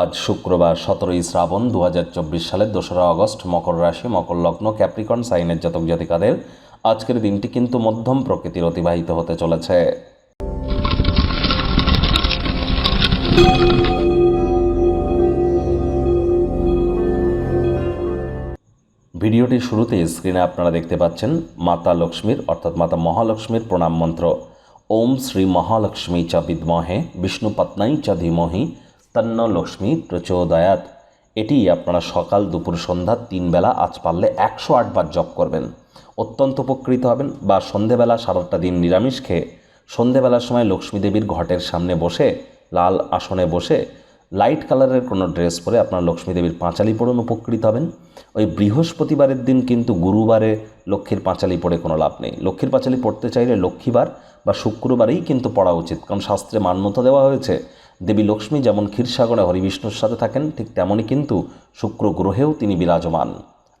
আজ শুক্রবার সতেরোই শ্রাবণ দুহাজার চব্বিশ সালের দোসরা আগস্ট মকর রাশি, মকর লগ্ন, ক্যাপ্রিকন, সাইনের জাতক জাতিকাদের আজকের দিনটি কিন্তু মধ্যম প্রকৃতির অতিবাহিত হতে চলেছে। ভিডিওটির শুরুতে স্ক্রিনে আপনারা দেখতে পাচ্ছেন মাতা লক্ষ্মীর, অর্থাৎ মাতা মহালক্ষ্মীর প্রণাম মন্ত্র। ওম শ্রী মহালক্ষ্মী চ বিদ্মহে, বিষ্ণু পত্নাই চ ধীমহি তন্ন লক্ষ্মী প্রচোদয়াত। এটি আপনারা সকাল দুপুর সন্ধ্যা তিন বেলা আজ পারলে একশো আটবার জপ করবেন। অত্যন্ত উপকৃত হবেন বা সন্ধেবেলা সারাটা দিন নিরামিষ খেয়ে সন্ধেবেলার সময় লক্ষ্মী দেবীর ঘটের সামনে বসে, লাল আসনে বসে, লাইট কালারের কোনো ড্রেস পরে আপনার লক্ষ্মী দেবীর পাঁচালি পড়ুন উপকৃত হবেন। ওই বৃহস্পতিবারের দিন কিন্তু গুরুবারে লক্ষ্মীর পাঁচালি পড়ে কোনো লাভ নেই। লক্ষ্মীর পাঁচালি পড়তে চাইলে লক্ষ্মীবার বা শুক্রবারেই কিন্তু পড়া উচিত। কারণ শাস্ত্রে মান্যতা দেওয়া হয়েছে দেবী লক্ষ্মী যেমন ক্ষীরসাগরে হরিবিষ্ণুর সাথে থাকেন, ঠিক তেমনই কিন্তু শুক্র গ্রহেও তিনি বিরাজমান।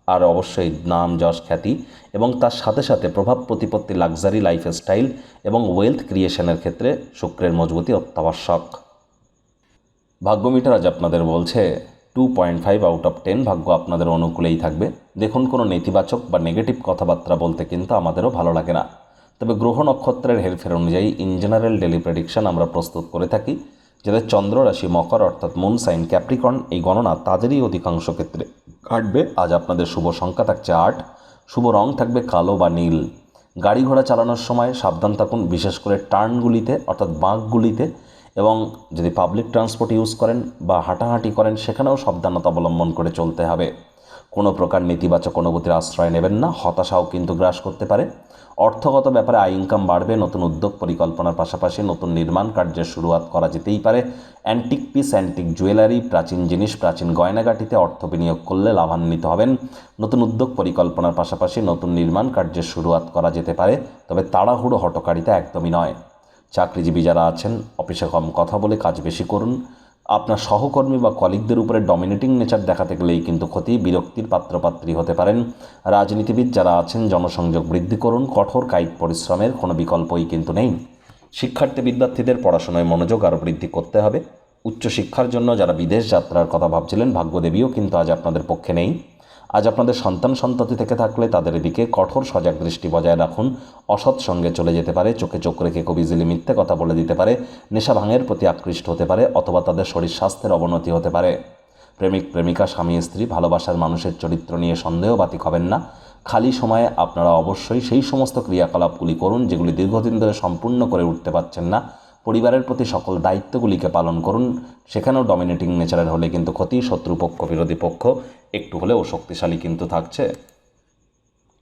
আর অবশ্যই নাম, যশ, খ্যাতি এবং তার সাথে সাথে প্রভাব, প্রতিপত্তি লাক্সারি লাইফস্টাইল এবং ওয়েলথ ক্রিয়েশনের ক্ষেত্রে শুক্রের মজবুতি অত্যাবশ্যক। ভাগ্য মিটার আজ আপনাদের বলছে two point five out of ten ভাগ্য আপনাদের অনুকূলেই থাকবে। দেখুন কোনো নেতিবাচক বা নেগেটিভ কথাবার্তা বলতে কিন্তু আমাদেরও ভালো লাগে না। তবে গ্রহ নক্ষত্রের হেরফের অনুযায়ী ইন জেনারেল ডেলি প্রেডিকশন আমরা প্রস্তুত করে থাকি। যাদের চন্দ্র রাশি মকর অর্থাৎ মুন সাইন ক্যাপ্রিকন এই গণনা তাদেরই অধিকাংশ ক্ষেত্রে কাটবে। আজ আপনাদের শুভ সংখ্যা থাকছে আট, শুভ রং থাকবে কালো বা নীল। গাড়ি ঘোড়া চালানোর সময় সাবধান থাকুন, বিশেষ করে টার্নগুলিতে, অর্থাৎ বাঁকগুলিতে, এবং যদি পাবলিক ট্রান্সপোর্ট ইউজ করেন বা হাঁটাহাঁটি করেন, সেখানেও সাবধানতা অবলম্বন করে চলতে হবে। কোনো প্রকার নেতিবাচক অনুভূতির আশ্রয় নেবেন না, হতাশাও কিন্তু গ্রাস করতে পারে। অর্থগত ব্যাপারে আয় ইনকাম বাড়বে, নতুন উদ্যোগ পরিকল্পনার পাশাপাশি নতুন নির্মাণ কার্যের শুরুয়াত করা যেতেই পারে। অ্যান্টিক পিস অ্যান্টিক জুয়েলারি প্রাচীন জিনিস, প্রাচীন গয়নাগাটিতে অর্থ বিনিয়োগ করলে লাভান্বিত হবেন। নতুন উদ্যোগ পরিকল্পনার পাশাপাশি নতুন নির্মাণ কার্যের শুরুয়াত করা যেতে পারে, তবে তাড়াহুড়ো হটকারিতা একদমই নয়। চাকরিজীবী যারা আছেন, অফিসে কম কথা বলে কাজ বেশি করুন। আপনার সহকর্মী বা কলিগদের উপরে ডমিনেটিং নেচার দেখাতে গেলেই কিন্তু ক্ষতি, বিরক্তির পাত্রপাত্রী হতে পারেন। রাজনীতিবিদ যারা আছেন, জনসংযোগ বৃদ্ধি করুন, কঠোর কায়িক পরিশ্রমের কোনো বিকল্পই কিন্তু নেই। শিক্ষার্থী বিদ্যার্থীদের পড়াশোনায় মনোযোগ আরও বৃদ্ধি করতে হবে। উচ্চশিক্ষার জন্য যারা বিদেশ যাত্রার কথা ভাবছিলেন, ভাগ্যদেবীও কিন্তু আজ আপনাদের পক্ষে নেই। আজ আপনাদের সন্তান সন্ততি থেকে থাকলে তাদের দিকে কঠোর সজাগ দৃষ্টি বজায় রাখুন। অসৎ সঙ্গে চলে যেতে পারে, চোখে চোখ রেখে খুব ইজিলি মিথ্যে কথা বলে দিতে পারে, নেশা ভাঙের প্রতি আকৃষ্ট হতে পারে, অথবা তাদের শরীর স্বাস্থ্যের অবনতি হতে পারে। প্রেমিক, প্রেমিকা, স্বামী, স্ত্রী ভালোবাসার মানুষের চরিত্র নিয়ে সন্দেহ সন্দেহবাতিক হবেন না। খালি সময়ে আপনারা অবশ্যই সেই সমস্ত ক্রিয়াকলাপগুলি করুন, যেগুলি দীর্ঘদিন ধরে সম্পূর্ণ করে উঠতে পারছেন না। পরিবারের প্রতি সকল দায়িত্বগুলিকে পালন করুন। সেখানেও ডমিনেটিং নেচারের হলে কিন্তু ক্ষতি, শত্রুপক্ষ, বিরোধী পক্ষ একটু হলেও শক্তিশালী কিন্তু থাকছে।